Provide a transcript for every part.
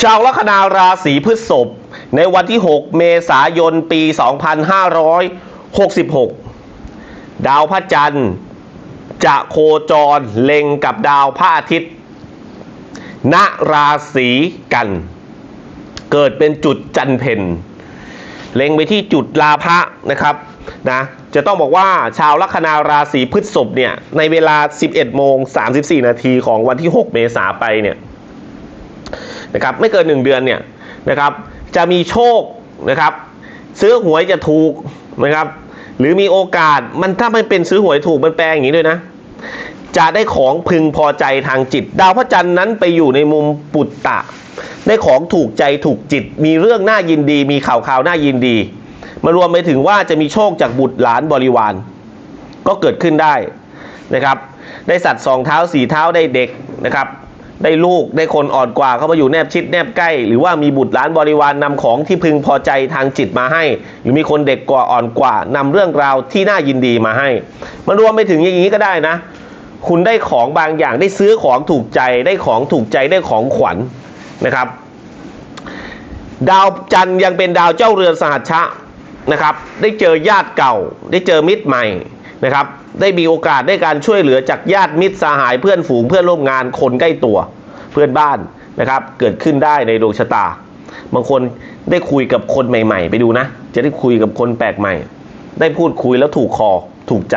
ชาวลัคนาราศีพฤษภในวันที่ 6 เมษายน ปี 2566 ดาวพระจันทร์ จะโคจรเล็งกับดาวพระอาทิตย์ ณ ราศีกัน เกิดเป็นจุดจันเพนเล็งไปที่จุดลาภะนะครับนะจะต้องบอกว่าชาวลัคนาราศีพฤษภเนี่ย ในเวลา 11โมง34 นาทีของวันที่ 6 เมษาไปเนี่ย นะครับไม่เกิน 1 เดือนเนี่ยนะครับจะมีโชคนะครับซื้อหวยจะถูกนะครับหรือมีโอกาสมันถ้ามันเป็นซื้อหวยถูกมันแปลอย่างนี้ด้วยนะ จะได้ของพึงพอใจทางจิต ดาวพระจันทร์นั้นไปอยู่ในมุมปุตตะ ได้ของถูกใจถูกจิต มีเรื่องน่ายินดี มีข่าวข่าวน่ายินดี มารวมไปถึงว่าจะมีโชคจากบุตรหลานบริวาร ก็เกิดขึ้นได้นะครับ ได้สัตว์สองเท้าสี่เท้าได้เด็กนะครับ ได้ลูกได้คนอ่อนกว่าเข้ามาอยู่แนบชิดแนบใกล้ หรือว่ามีบุตรหลานบริวารนำของที่พึงพอใจทางจิตมาให้ หรือมีคนเด็กกว่าอ่อนกว่านำเรื่องราวที่น่ายินดีมาให้ มันรวมไปถึงอย่างนี้ก็ได้นะ คุณได้ของบางอย่างได้ซื้อของถูกใจได้ของถูกใจได้ของขวัญนะครับ ดาวจันยังเป็นดาวเจ้าเรือนสหัชชะนะครับ ได้เจอญาติเก่า ได้เจอมิตรใหม่ นะครับ ได้มีโอกาสได้การช่วยเหลือจากญาติมิตรสหายเพื่อนฝูงเพื่อนร่วมงานคนใกล้ตัวเพื่อนบ้านนะครับ เกิดขึ้นได้ในดวงชะตา บางคนได้คุยกับคนใหม่ ๆ ไปดูนะ จะได้คุยกับคนแปลกใหม่ ได้พูดคุยแล้วถูกคอถูกใจ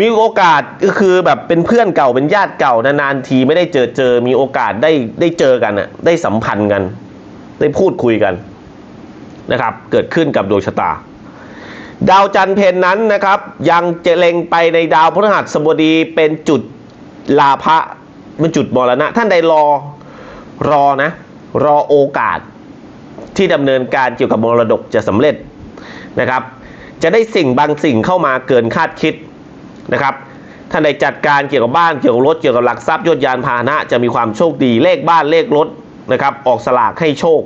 มีโอกาสก็คือแบบเป็นเพื่อนเก่าเป็นญาติเก่านานๆทีไม่ได้เจอเจอ มีโอกาสได้ได้เจอกันอะได้สัมพันธ์กัน ได้พูดคุยกันนะครับ เกิดขึ้นกับดวงชะตา ดาวจันเพนนั้นนะครับ ยังจะเล็งไปในดาวพฤหัสบดีเป็นจุดลาภะเป็นจุดมรณะ ท่านใดรอรอนะ รอโอกาสที่ดำเนินการเกี่ยวกับมรดกจะสำเร็จนะครับ จะได้สิ่งบางสิ่งเข้ามาเกินคาดคิดนะครับท่านใดจัดการเกี่ยวกับบ้านเกี่ยวกับรถเกี่ยวกับหลักทรัพย์ยศยานพาหนะ จะมีความโชคดีเลขบ้านเลขรถนะครับ ออกสลากให้โชค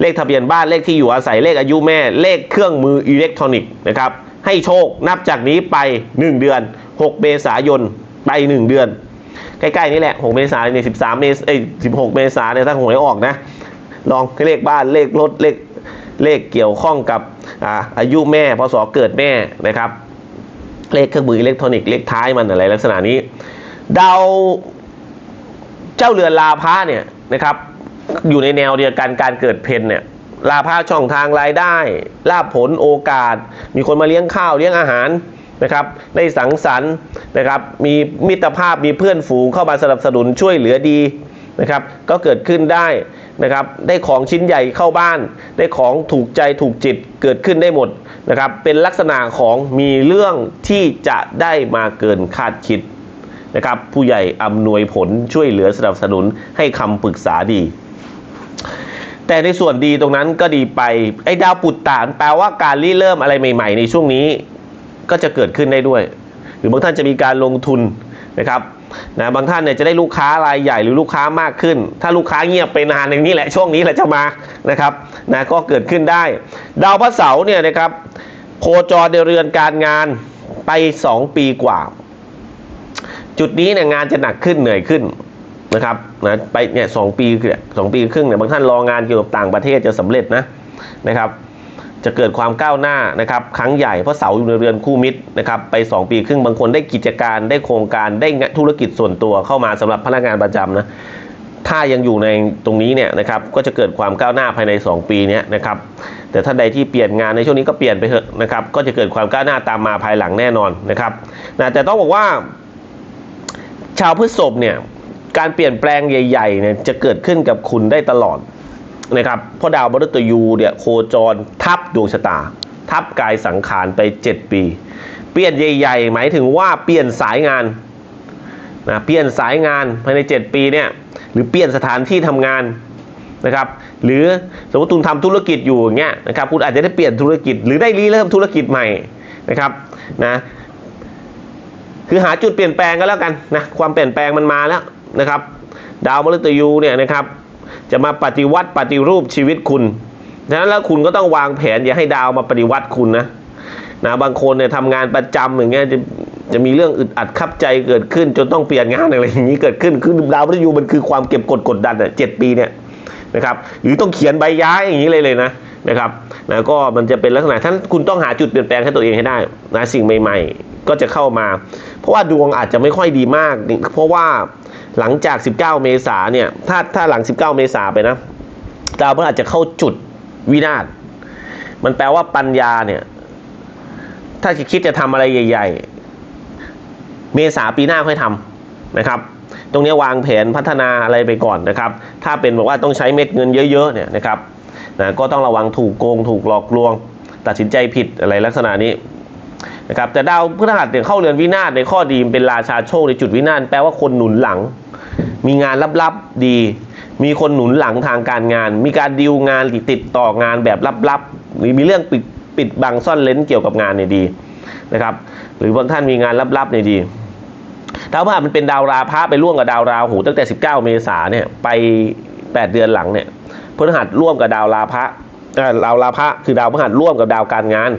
เลขทะเบียนบ้านเลขที่อยู่อาศัยเลขอายุแม่ เลขเครื่องมืออิเล็กทรอนิกส์นะครับให้โชคนับจากนี้ไป 1 เดือน 6 เมษายนไป 1 เดือน ใกล้ๆนี่แหละ 6 เมษายนเนี่ย13 เมษเอ้ย16 เมษายนเนี่ยถ้าหวยออกนะ ลองเลขบ้านเลขรถเลขเลขเกี่ยวข้องกับอ่าอายุแม่พศเกิดแม่นะครับ เลขเครื่องมืออิเล็กทรอนิกส์เลขท้ายมันอะไรลักษณะนี้ ดาวเจ้าเรือนลาพะเนี่ยนะครับ อยู่ในแนวเดียวกันการเกิดเพนเนี่ยลาภาช่องทางรายได้ ลาภผลโอกาส มีคนมาเลี้ยงข้าวเลี้ยงอาหารนะครับได้สังสรรค์นะครับ มีมิตรภาพมีเพื่อนฝูงเข้ามาสนับสนุนช่วยเหลือดีนะครับ ก็เกิดขึ้นได้นะครับ ได้ของชิ้นใหญ่เข้าบ้าน ได้ของถูกใจถูกจิตเกิดขึ้นได้หมดนะครับ เป็นลักษณะของมีเรื่องที่จะได้มาเกินคาดคิดนะครับ ผู้ใหญ่อำนวยผลช่วยเหลือสนับสนุนให้คำปรึกษาดี แต่ในส่วนดีตรงนั้นก็ดีไปไอ้ดาวปุตตานแปลว่าการริเริ่มอะไรใหม่ ๆ ในช่วงนี้ ก็จะเกิดขึ้นได้ด้วย หรือบางท่านจะมีการลงทุนนะครับนะบางท่านเนี่ยจะได้ลูกค้ารายใหญ่หรือลูกค้ามากขึ้น ถ้าลูกค้าเงียบไปนานอย่างนี้แหละช่วงนี้แหละจะมานะครับนะก็เกิดขึ้นได้ ดาวพระเสาร์เนี่ยนะครับโคจรในเรือนการงานไป 2 ปีกว่า จุดนี้เนี่ยงานจะหนักขึ้นเหนื่อยขึ้น นะครับนะไปเนี่ยสองปีสองปีครึ่งเนี่ยบางท่านรองานเกี่ยวกับต่างประเทศจะสำเร็จนะนะครับ จะเกิดความก้าวหน้านะครับครั้งใหญ่เพราะเสาอยู่ในเรือนคู่มิตรนะครับไป 2 ปีครึ่งบางคนได้กิจการได้โครงการได้ธุรกิจส่วนตัวเข้ามาสำหรับพนักงานประจำนะถ้ายังอยู่ในตรงนี้เนี่ยนะครับก็จะเกิดความก้าวหน้าภายใน 2 ปีเนี้ยนะครับแต่ถ้านใดที่เปลี่ยนงานในช่วงนี้ก็เปลี่ยนไปเถอะนะครับก็จะเกิดความก้าวหน้าตามมาภายหลังแน่นอนนะครับนะแต่ต้องบอกว่า ชาวพฤษภเนี่ย การเปลี่ยนแปลงใหญ่ๆเนี่ยจะเกิดขึ้นกับคุณได้ตลอดนะครับเพราะดาวมฤตยูเนี่ยโคจรทับดวงชะตา ทับกายสังขารไป 7 ปี เปลี่ยนใหญ่ ๆ หมายถึงว่าเปลี่ยนสายงานนะเปลี่ยนสายงานภายใน 7 ปีเนี่ยหรือเปลี่ยนสถานที่ทำงานนะครับหรือสมมติคุณทำธุรกิจอยู่อย่างเงี้ยนะครับคุณอาจจะได้เปลี่ยนธุรกิจหรือได้รีเริ่มธุรกิจใหม่นะครับนะ คือหาจุดเปลี่ยนแปลงก็แล้วกันนะความเปลี่ยนแปลงมันมาแล้วนะครับ ดาวมฤตยูเนี่ยนะครับจะมาปฏิวัติปฏิรูปชีวิตคุณฉะนั้นแล้วคุณก็ต้องวางแผนอย่าให้ดาวมาปฏิวัติคุณนะนะบางคนเนี่ยทำงานประจำอย่างเงี้ยจะจะมีเรื่องอึดอัดขับใจเกิดขึ้น จนต้องเปลี่ยนงานอะไรอย่างนี้เกิดขึ้นคือดาวมฤตยูมันคือความเก็บกดกดดันอะเจ็ดปีเนี่ยนะครับหรือต้องเขียนใบย้ายอย่างนี้เลยเลยนะนะครับนะก็มันจะเป็นลักษณะท่านคุณต้องหาจุดเปลี่ยนแปลงให้ตัวเองให้ได้นะสิ่งใหม่ ๆ ก็จะเข้ามา เพราะว่าดวงอาจจะไม่ค่อยดีมาก เพราะว่าหลังจาก 19 เมษาเนี่ย ถ้าถ้าหลัง 19 เมษาไปนะดาวพฤหัสจะเข้าจุดวินาศมันแปลว่าปัญญาเนี่ย ถ้าจะคิดจะทำอะไรใหญ่ ๆ เมษาปีหน้าค่อยทำนะครับ ตรงนี้วางแผนพัฒนาอะไรไปก่อนนะครับ ถ้าเป็นบอกว่าต้องใช้เม็ดเงินเยอะๆเนี่ยนะครับนะก็ต้องระวังถูกโกงถูกหลอกลวง ตัดสินใจผิดอะไรลักษณะนี้ นะครับแต่ดาวพฤหัสเนี่ยเข้าเรือนวินาศในข้อดีเป็นราชาโชคในจุดวินาศแปลว่าคนหนุนหลัง มีงานลับๆดี มีคนหนุนหลังทางการงาน มีการดีลงานติดต่องานแบบลับๆหรือมีเรื่องปิดปิดบังซ่อนเลนเกี่ยวกับงานเนี่ยดีนะครับหรือบางท่านมีงานลับๆเนี่ยดีดาวพฤหัสมันเป็นดาวราพะไปร่วมกับดาวราหูตั้งแต่ 19 เมษาเนี่ยไป 8 เดือนหลังเนี่ยพฤหัสร่วมกับดาวราพะดาวราพะคือดาวพฤหัสร่วมกับดาวการงาน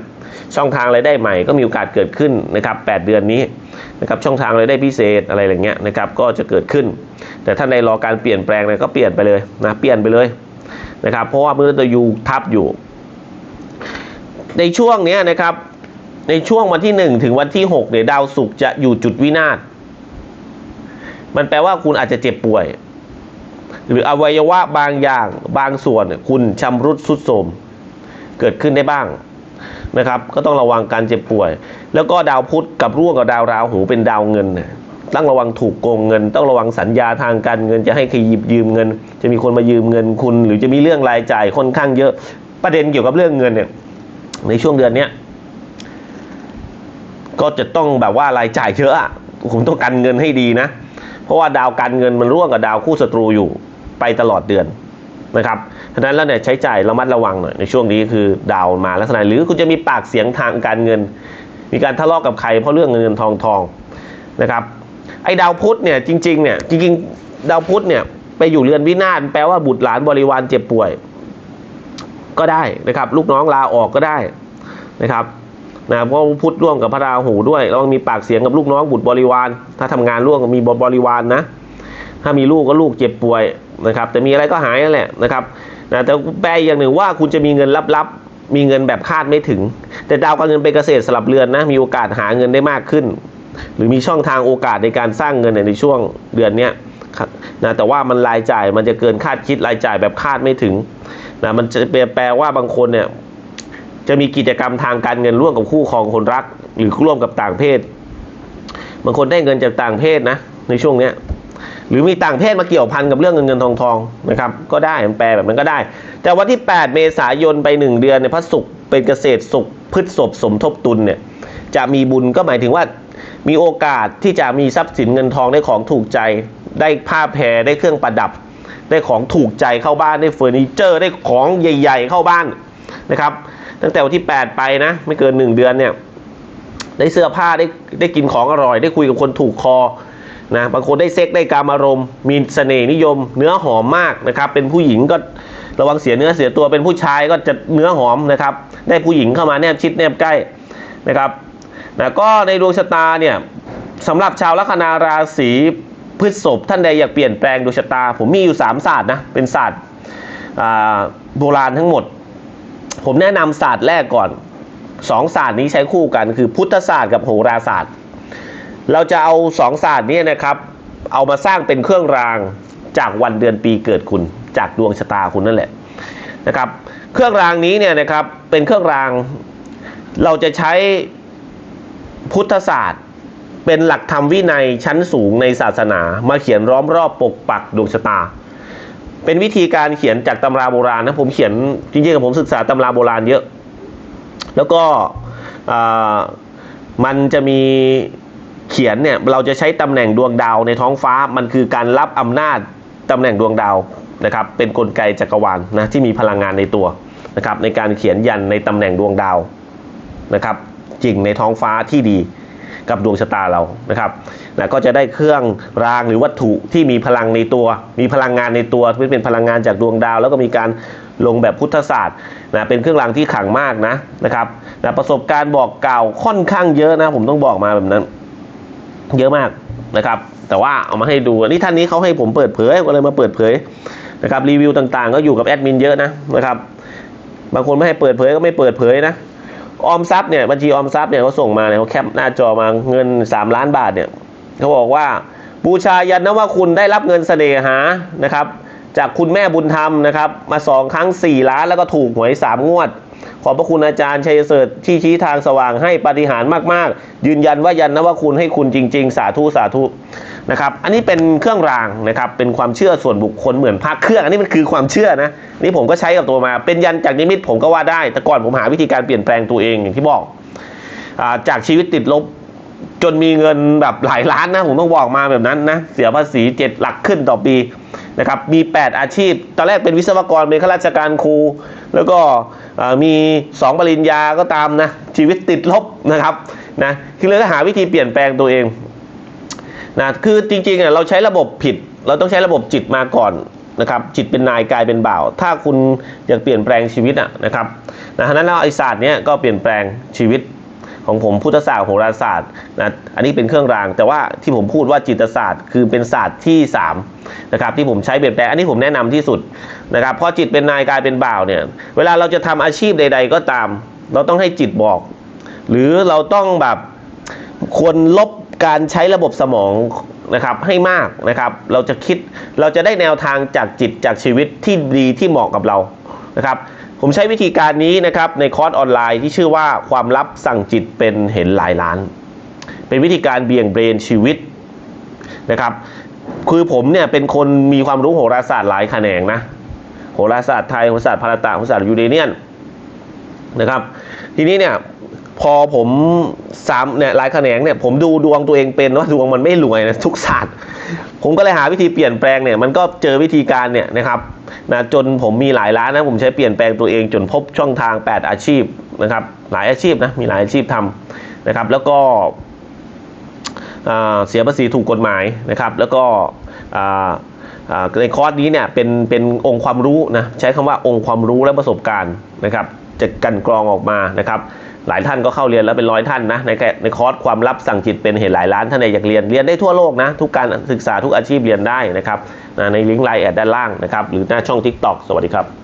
ช่องทางรายได้ใหม่ก็มีโอกาสเกิดขึ้นนะครับ8เดือนนี้นะครับช่องทางรายได้พิเศษอะไรอย่างเงี้ยนะครับก็จะเกิดขึ้น แต่ถ้าในรอการเปลี่ยนแปลงเนี่ยก็เปลี่ยนไปเลยนะเปลี่ยนไปเลยนะครับเพราะว่ามือตัวยูทับอยู่ ในช่วงเนี้ยนะครับในช่วงวันที่ 1 ถึงวันที่6เนี่ยดาวศุกร์จะอยู่จุดวินาศมันแปลว่าคุณอาจจะเจ็บป่วย หรืออวัยวะบางอย่างบางส่วนคุณชำรุดสุดโทรมเกิดขึ้นได้บ้าง นะครับ ก็ต้องระวังการเจ็บป่วย แล้วก็ดาวพุธกับร่วมกับดาวราหูเป็นดาวเงินต้องระวังถูกโกงเงิน ต้องระวังสัญญาทางการเงิน จะให้ใครหยิบยืมเงิน จะมีคนมายืมเงินคุณ หรือจะมีเรื่องรายจ่ายค่อนข้างเยอะประเด็นเกี่ยวกับเรื่องเงินเนี่ยในช่วงเดือนเนี้ยก็จะต้องแบบว่ารายจ่ายเยอะอะผมต้องการเงินให้ดีนะ เพราะว่าดาวการเงินมันร่วมกับดาวคู่ศัตรูอยู่ไปตลอดเดือน นะครับฉะนั้นแล้วเนี่ยใช้จ่ายระมัดระวังหน่อยในช่วงนี้คือดาวมาลักษณะหรือคุณจะมีปากเสียงทางการเงิน มีการทะเลาะกับใครเพราะเรื่องเงินเงินทองทองนะครับไอ้ดาวพุธเนี่ยจริงๆเนี่ยจริงๆ ดาวพุธเนี่ยไปอยู่เรือนวินาศแปลว่าบุตรหลานบริวารเจ็บป่วย ก็ได้นะครับ ลูกน้องลาออกก็ได้นะครับนะเพราะพุธร่วมกับพระราหูด้วยแล้วมีปากเสียงกับลูกน้องบุตรบริวาร ถ้าทำงานร่วมกับมีบริวารนะ ถ้ามีลูกก็ลูกเจ็บป่วย นะครับแต่มีอะไรก็หายนั่นแหละนะครับนะแต่แปลอย่างหนึ่งว่าคุณจะมีเงินลับๆ มีเงินแบบคาดไม่ถึง แต่ดาวการเงินเป็นเกษตรสลับเรือนนะมีโอกาสหาเงินได้มากขึ้น หรือมีช่องทางโอกาสในการสร้างเงินในช่วงเดือนนี้นะแต่ว่ามันรายจ่ายมันจะเกินคาดคิดรายจ่ายแบบคาดไม่ถึงนะมันจะแปลว่าบางคนเนี่ยจะมีกิจกรรมทางการเงินร่วมกับคู่ครองคนรัก หรือร่วมกับต่างเพศ บางคนได้เงินจากต่างเพศนะในช่วงเนี้ย รือมีต่างเพศมาเกี่ยวพันกับเรื่องเงินเงินทองทองนะครับ ก็ได้มันแปลแบบนั้นก็ได้ แต่วันที่ 8 เมษายนไป 1 เดือนในพระศุกร์เป็นเกษตรศุกร์พฤษภสมทบตุลเนี่ยจะมีบุญก็หมายถึงว่า มีโอกาสที่จะมีทรัพย์สินเงินทองได้ของถูกใจ ได้ผ้าแพรได้เครื่องประดับ ได้ของถูกใจเข้าบ้านได้เฟอร์นิเจอร์ ได้ของใหญ่ ๆ เข้าบ้านนะครับ ตั้งแต่วันที่ 8 ไปนะ ไม่เกิน 1 เดือนเนี่ยได้เสื้อผ้าได้ได้กินของอร่อย ได้คุยกับคนถูกคอ นะบางคนได้เซ็กได้การอารมณ์ มีเสน่ห์นิยม เนื้อหอมมากนะครับ เป็นผู้หญิงก็ระวังเสียเนื้อเสียตัวเป็นผู้ชายก็จะเนื้อหอมนะครับ ได้ผู้หญิงเข้ามาแนบชิดแนบใกล้นะครับนะก็ในดวงชะตาเนี่ยสำหรับชาวลัคนาราศีพฤษภท่านใดอยากเปลี่ยนแปลงดวงชะตา ผมมีอยู่สามศาสตร์นะเป็นศาสตร์โบราณทั้งหมด ผมแนะนำศาสตร์แรกก่อนสองศาสตร์นี้ใช้คู่กันคือพุทธศาสตร์กับโหราศาสตร์ เราจะเอาสองศาสตร์นี้นะครับ เอามาสร้างเป็นเครื่องรางจากวันเดือนปีเกิดคุณ จากดวงชะตาคุณนั่นแหละนะครับ เครื่องรางนี้เนี่ยนะครับเป็นเครื่องราง เราจะใช้พุทธศาสตร์เป็นหลักธรรมวินัยชั้นสูงในศาสนา มาเขียนล้อมรอบปกปักดวงชะตา เป็นวิธีการเขียนจากตำราโบราณนะผมเขียนจริงๆผมศึกษาตำราโบราณเยอะ แล้วก็มันจะมี เขียนเนี่ยเราจะใช้ตำแหน่งดวงดาวในท้องฟ้ามันคือการรับอำนาจตำแหน่งดวงดาวนะครับเป็นนกลไกจักรวาลนะที่มีพลังงานในตัวนะครับในการเขียนยันในตำแหน่งดวงดาวนะครับจริงในท้องฟ้าที่ดีกับดวงชะตาเรานะครับนะก็จะได้เครื่องรางหรือวัตถุที่มีพลังในตัว มีพลังงานในตัวที่เป็นพลังงานจากดวงดาว แล้วก็มีการลงแบบพุทธศาสตร์นะเป็นเครื่องรางที่ขังมากนะนะครับนะประสบการณ์บอกกล่าวค่อนข้างเยอะนะผมต้องบอกมาแบบนั้น เยอะมากนะครับ แต่ว่าเอามาให้ดูนนี้ท่านนี้เขาให้ผมเปิดเผยก็เลยมาเปิดเผยนะครับรีวิวต่างๆ ก็อยู่กับแอดมินเยอะนะนะครับ บางคนไม่ให้เปิดเผยก็ไม่เปิดเผยนะออมทรัพย์เนี่ยบัญชีออมทรัพย์เนี่ยเขาส่งมาเนี่ยเขาแคปหน้าจอมาเงิน 3 ล้านบาทเนี่ยเขาบอกว่าบูชายันนะว่าคุณได้รับเงินเสน่หานะครับ จากคุณแม่บุญธรรมนะครับ มาสองครั้ง 4 ล้านแล้วก็ถูกหวย3งวด ขอบพระคุณอาจารย์ชัยเสริฐที่ชี้ทางสว่างให้ปฏิหารมากๆ ยืนยันว่ายันนะว่าคุณให้คุณจริง ๆ สาธุสาธุนะครับ อันนี้เป็นเครื่องรางนะครับ เป็นความเชื่อส่วนบุคคลเหมือนพระเครื่อง อันนี้มันคือความเชื่อนะ นี่ผมก็ใช้กับตัวมา เป็นยันจากนิมิตผมก็ว่าได้ แต่ก่อนผมหาวิธีการเปลี่ยนแปลงตัวเองอย่างที่บอกอาจากชีวิตติดลบจนมีเงินแบบหลายล้านนะ ผมต้องบอกมาแบบนั้นนะ เสียภาษีเจ็ดหลักขึ้นต่อปีนะครับ มี 8 อาชีพ ตอนแรกเป็นวิศวกรเป็นข้าราชการครู แล้วก็เอ่อมี 2 ปริญญาก็ตามนะ ชีวิตติดลบนะครับนะคือเลยก็หาวิธีเปลี่ยนแปลงตัวเองนะคือจริงๆอะเราใช้ระบบผิด เราต้องใช้ระบบจิตมาก่อนนะครับจิตเป็นนายกายเป็นบ่าว ถ้าคุณอยากเปลี่ยนแปลงชีวิตอะนะครับนะนั้นแล้วไอศาสตร์เนี้ยก็เปลี่ยนแปลงชีวิต ของผมพุทธศาสตร์โหราศาสตร์นะอันนี้เป็นเครื่องราง แต่ว่าที่ผมพูดว่าจิตศาสตร์ คือเป็นศาสตร์ที่3นะครับที่ผมใช้เปลี่ยนแปลงอันนี้ผมแนะนำที่สุดนะครับพราะจิตเป็นนายกายเป็นบ่าวเนี่ยเวลาเราจะทำอาชีพใด ๆ ก็ตาม เราต้องให้จิตบอก หรือเราต้องแบบควรลบการใช้ระบบสมองนะครับให้มากนะครับ เราจะคิดเราจะได้แนวทางจากจิตจากชีวิตที่ดีที่เหมาะกับเรานะครับ ผมใช้วิธีการนี้นะครับในคอร์สออนไลน์ที่ชื่อว่าความลับสั่งจิตเป็นเห็นหลายล้าน เป็นวิธีการเบี่ยงเบนชีวิตนะครับคือผมเนี่ยเป็นคนมีความรู้โหราศาสตร์หลายแขนงนะโหราศาสตร์ไทยโหราศาสตร์พาราตะโหราศาสตร์ยูเรเนียนนะครับ ทีนี้เนี่ยพอผมสามเนี่ยหลายแขนงเนี่ยผมดูดวงตัวเองเป็นว่าดวงมันไม่รวยนะทุกศาสตร์ ผมก็เลยหาวิธีเปลี่ยนแปลงเนี่ยมันก็เจอวิธีการเนี่ยนะครับ นะจนผมมีหลายร้านนะผมใช้เปลี่ยนแปลงตัวเองจนพบช่องทาง 8 อาชีพนะครับหลายอาชีพนะมีหลายอาชีพทำนะครับ แล้วก็เสียภาษีถูกกฎหมายนะครับ แล้วก็ในคอร์สนี้เนี่ยเป็นเป็นองค์ความรู้นะใช้คำว่าองค์ความรู้และประสบการณ์นะครับจะกันกรองออกมานะครับ หลายท่านก็เข้าเรียนแล้วเป็นร้อยท่านนะในในคอร์สความลับสั่งจิตเป็นเหตุหลายล้านท่านใดอยากเรียนเรียนได้ทั่วโลกนะทุกการศึกษาทุกอาชีพเรียนได้นะครับในลิงก์ไลน์แอดด้านล่างนะครับหรือหน้าช่อง TikTok สวัสดีครับ